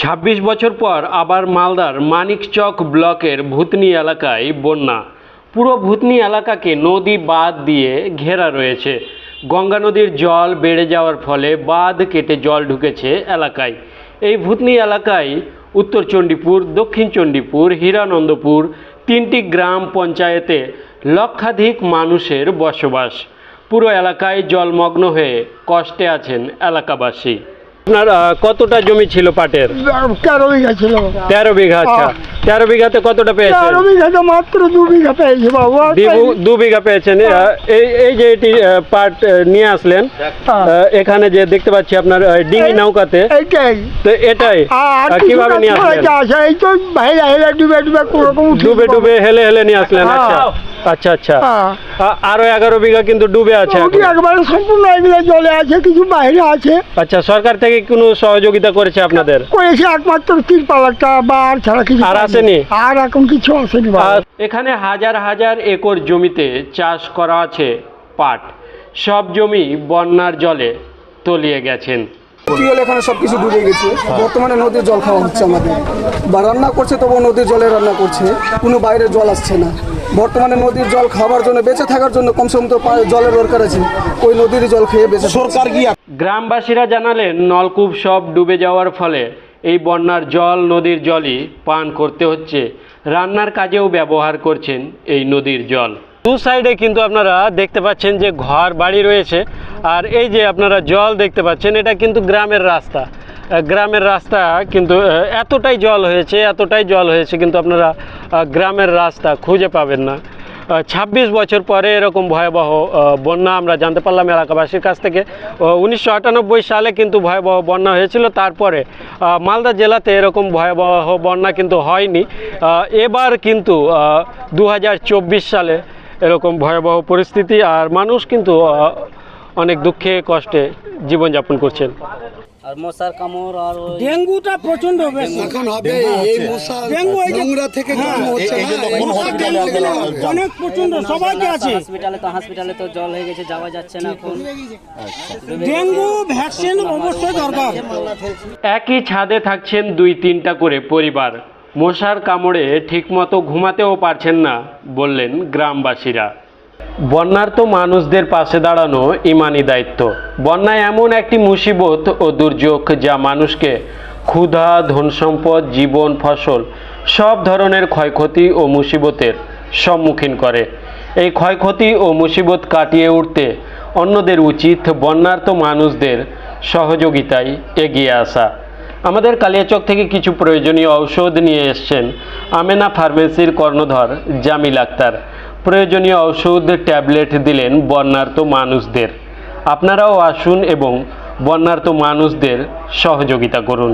ছাব্বিশ বছর পর আবার মালদার মানিকচক ব্লকের ভূতনি এলাকায় বন্যা। পুরো ভূতনি এলাকাকে নদী বাঁধ দিয়ে ঘেরা রয়েছে। গঙ্গা নদীর জল বেড়ে যাওয়ার ফলে বাঁধ কেটে জল ঢুকেছে এলাকায়। এই ভূতনি এলাকায় উত্তর চণ্ডীপুর, দক্ষিণ চণ্ডীপুর, হীরানন্দপুর তিনটি গ্রাম পঞ্চায়েতে লক্ষাধিক মানুষের বসবাস। পুরো এলাকায় জলমগ্ন হয়ে কষ্টে আছেন এলাকাবাসী। আপনার কতটা জমি ছিল পাটের? তেরো বিঘা ছিল। তেরো বিঘা আচ্ছা। তেরো বিঘাতে কতটা পেয়েছেন? তেরো বিঘাতে মাত্র দু বিঘা পেয়েছি বাবু দু- বিঘা পেয়েছেন। আহ, এই এই যে এটি পাট নিয়ে আসলেন হ্যাঁ। এখানে যে দেখতে পাচ্ছি আপনার ডিঙি নৌকাতে এইটাই। তো এটাই কীভাবে নিয়ে আসলেন? আছে এই তো বাইরে হেলে ডুবে ডুবে ডুবে ডুবে হেলে হেলে নিয়ে আসলেন হ্যাঁ। আচ্ছা আচ্ছা আচ্ছা। হ্যাঁ। আরও এগারো বিঘা কিন্তু ডুবে আছে একবারে সম্পূর্ণ এগুলো জলে আছে কিছু বাইরে আছে। আচ্ছা সরকার থেকে কোনো সহযোগিতা করেছে আপনাদের? করেছে একমাত্র তিরপাল একটা বা আর ছাড়া কিছু আর আসেনি? আর এখন কিছু আসেনি এখানে হাজার হাজার একর জমিতে চাষ করা আছে পাট। সব জমি বন্যার জলে তলিয়ে গেছেন। টিউবওয়েল এখানে সব কিছু ডুবে গেছে। বর্তমানে নদীর জল খাওয়া হচ্ছে আমাদের। বা রান্না করছে তবুও নদীর জলে রান্না করছে। কোনো বাইরে জল আসছে না। বর্তমানে নদীর জল খাওয়ার জন্য বেঁচে থাকার জন্য কমসে কম তো জলের দরকার আছে। ওই নদীর জল খেয়ে বেঁচে সরকার কি গ্রামবাসীরা জানালেন নলকূপ সব ডুবে যাওয়ার ফলে এই বন্যার জল নদীর জলই পান করতে হচ্ছে। রান্নার কাজেও ব্যবহার করছেন এই নদীর জল। দু সাইডে কিন্তু আপনারা দেখতে পাচ্ছেন যে ঘর বাড়ি রয়েছে। আর এই যে আপনারা জল দেখতে পাচ্ছেন, এটা কিন্তু গ্রামের রাস্তা। গ্রামের রাস্তা কিন্তু এতটাই জল হয়েছে, এতটাই জল হয়েছে কিন্তু আপনারা গ্রামের রাস্তা খুঁজে পাবেন না। ছাব্বিশ বছর পরে এরকম ভয়াবহ বন্যা আমরা জানতে পারলাম এলাকাবাসীর কাছ থেকে। উনিশশো আটানব্বই সালে কিন্তু ভয়াবহ বন্যা হয়েছিল, তারপরে মালদা জেলাতে এরকম ভয়াবহ বন্যা কিন্তু হয়নি। এবার কিন্তু দু হাজার চব্বিশ সালে এরকম ভয়াবহ পরিস্থিতি আর মানুষ কিন্তু অনেক দুঃখে কষ্টে জীবনযাপন করছেন। আর মশার কামড় আর ডেঙ্গুটা প্রচণ্ড বেশি এখন হবে এই মশা ডেঙ্গু এই নোংরা থেকে জন্ম হচ্ছে অনেক প্রচণ্ড সবাইকে আছে হসপিটালে তো হসপিটালে তো জল হয়ে গেছে যাওয়া যাচ্ছে না এখন। ডেঙ্গু ভ্যাকসিন অবশ্যই দরকার। একই ছাদে থাকছেন দুই তিনটা করে পরিবার। মশার কামড়ে ঠিকমতো ঘুমাতেও পারছেন না, বললেন গ্রামবাসীরা। বন্যার তো মানুষদের পাশে দাঁড়ানো ইমানি দায়িত্ব। বন্যা এমন একটি মুসিবত ও দুর্যোগ যা মানুষকে ক্ষুধা, ধনসম্পদ, জীবন, ফসল সব ধরনের ক্ষয়ক্ষতি ও মুসিবতের সম্মুখীন করে। এই ক্ষয়ক্ষতি ও মুসিবত কাটিয়ে উঠতে অন্যদের উচিত বন্যার্ত মানুষদের সহযোগিতায় এগিয়ে আসা। আমাদের কালিয়াচক থেকে কিছু প্রয়োজনীয় ঔষধ নিয়ে এসছেন আমেনা ফার্মেসির কর্ণধর জামিল আক্তার। প্রয়োজনীয় ঔষধ, ট্যাবলেট দিলেন বন্যার্ত মানুষদের। আপনারাও আসুন এবং বন্যার্ত মানুষদের সহযোগিতা করুন।